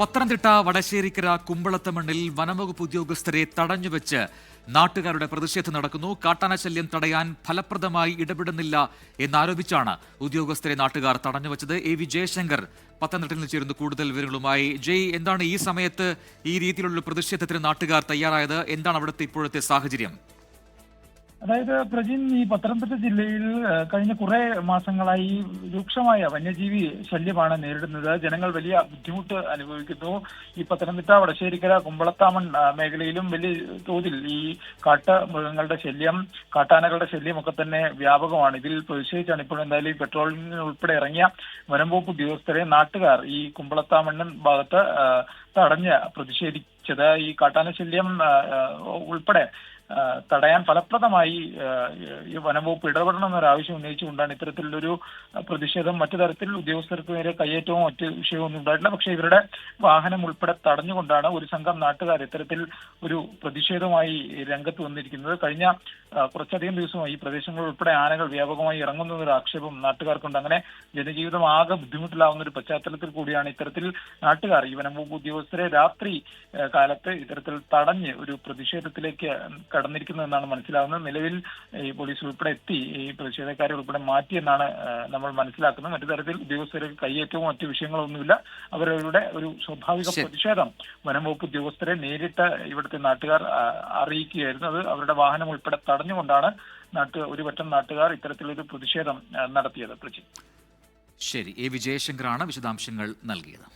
പത്തനംതിട്ട വടശ്ശേരിക്കര കുമ്പളത്ത് മണ്ണിൽ വനംവകുപ്പ് ഉദ്യോഗസ്ഥരെ തടഞ്ഞുവെച്ച് നാട്ടുകാരുടെ പ്രതിഷേധം നടക്കുന്നു. കാട്ടാന ശല്യം തടയാൻ ഫലപ്രദമായി ഇടപെടുന്നില്ല എന്നാരോപിച്ചാണ് ഉദ്യോഗസ്ഥരെ നാട്ടുകാർ തടഞ്ഞുവെച്ചത്. എ വി ജയശങ്കർ പത്തനംതിട്ടയിൽ നിന്ന് ചേരുന്നു കൂടുതൽ വിവരങ്ങളുമായി. ജയ് എന്താണ് ഈ സമയത്ത് ഈ രീതിയിലുള്ള പ്രതിഷേധത്തിന് നാട്ടുകാർ തയ്യാറായത്? എന്താണ് അവിടുത്തെ ഇപ്പോഴത്തെ സാഹചര്യം? അതായത് പ്രജിൻ ഈ പത്തനംതിട്ട ജില്ലയിൽ കഴിഞ്ഞ കുറെ മാസങ്ങളായി രൂക്ഷമായ വന്യജീവി ശല്യമാണ് നേരിടുന്നത്. ജനങ്ങൾ വലിയ ബുദ്ധിമുട്ട് അനുഭവിക്കുന്നു. ഈ പത്തനംതിട്ട വടശ്ശേരിക്കര കുമ്പളത്താമൺ മേഖലയിലും വലിയ തോതിൽ ഈ കാട്ട മൃഗങ്ങളുടെ ശല്യം കാട്ടാനകളുടെ ശല്യം ഒക്കെ തന്നെ വ്യാപകമാണ്. ഇതിൽ പ്രതിഷേധിച്ചാണ് ഇപ്പോൾ എന്തായാലും ഈ പെട്രോളിംഗിന് ഉൾപ്പെടെ ഇറങ്ങിയ വനം വകുപ്പ് ഉദ്യോഗസ്ഥരെ നാട്ടുകാർ ഈ കുമ്പളത്താമണ്ണൻ ഭാഗത്ത് തടഞ്ഞ് തടഞ്ഞ് പ്രതിഷേധിച്ചത് ഈ കാട്ടാന ശല്യം ഉൾപ്പെടെ തടയാൻ ഫലപ്രദമായി ഈ വനംവകുപ്പ് ഇടപെടണം എന്നൊരാവശ്യം ഉന്നയിച്ചുകൊണ്ടാണ് ഇത്തരത്തിലുള്ളൊരു പ്രതിഷേധം മറ്റു തരത്തിൽ ഉദ്യോഗസ്ഥർക്ക് നേരെ കയ്യേറ്റവും മറ്റ് വിഷയമൊന്നും ഉണ്ടായിട്ടില്ല. പക്ഷേ ഇവരുടെ വാഹനം ഉൾപ്പെടെ തടഞ്ഞുകൊണ്ടാണ് ഒരു സംഘം നാട്ടുകാർ ഇത്തരത്തിൽ ഒരു പ്രതിഷേധമായി രംഗത്ത് വന്നിരിക്കുന്നത്. കഴിഞ്ഞ കുറച്ചധികം ദിവസമായി ഈ പ്രദേശങ്ങളിൽ ഉൾപ്പെടെ ആനകൾ വ്യാപകമായി ഇറങ്ങുന്ന ഒരു ആക്ഷേപം നാട്ടുകാർക്കുണ്ട്. അങ്ങനെ ജനജീവിതം ആകെ ബുദ്ധിമുട്ടിലാവുന്ന ഒരു പശ്ചാത്തലത്തിൽ കൂടിയാണ് ഇത്തരത്തിൽ നാട്ടുകാർ ഈ വനംവകുപ്പ് ഉദ്യോഗസ്ഥരെ രാത്രി കാലത്ത് ഇത്തരത്തിൽ തടഞ്ഞ് ഒരു പ്രതിഷേധത്തിലേക്ക് കടന്നിരിക്കുന്നു എന്നാണ് മനസ്സിലാവുന്നത്. നിലവിൽ ഈ പോലീസ് ഉൾപ്പെടെ എത്തി ഈ പ്രതിഷേധക്കാരെ ഉൾപ്പെടെ മാറ്റിയെന്നാണ് നമ്മൾ മനസ്സിലാക്കുന്നത്. മറ്റു തരത്തിൽ ഉദ്യോഗസ്ഥർക്ക് കയ്യേറ്റവും മറ്റു വിഷയങ്ങളൊന്നുമില്ല. അവരവരുടെ ഒരു സ്വാഭാവിക. പ്രതിഷേധം വനംവകുപ്പ് ഉദ്യോഗസ്ഥരെ നേരിട്ട് ഇവിടുത്തെ നാട്ടുകാർ അറിയിക്കുകയായിരുന്നു. അത് അവരുടെ വാഹനം ഉൾപ്പെടെ തടഞ്ഞുകൊണ്ടാണ് നാട്ട് ഒരുപറ്റം നാട്ടുകാർ ഇത്തരത്തിലൊരു പ്രതിഷേധം നടത്തിയത്. ശരി. എ. വി ജയശങ്കറാണ് വിശദാംശങ്ങൾ നൽകിയത്.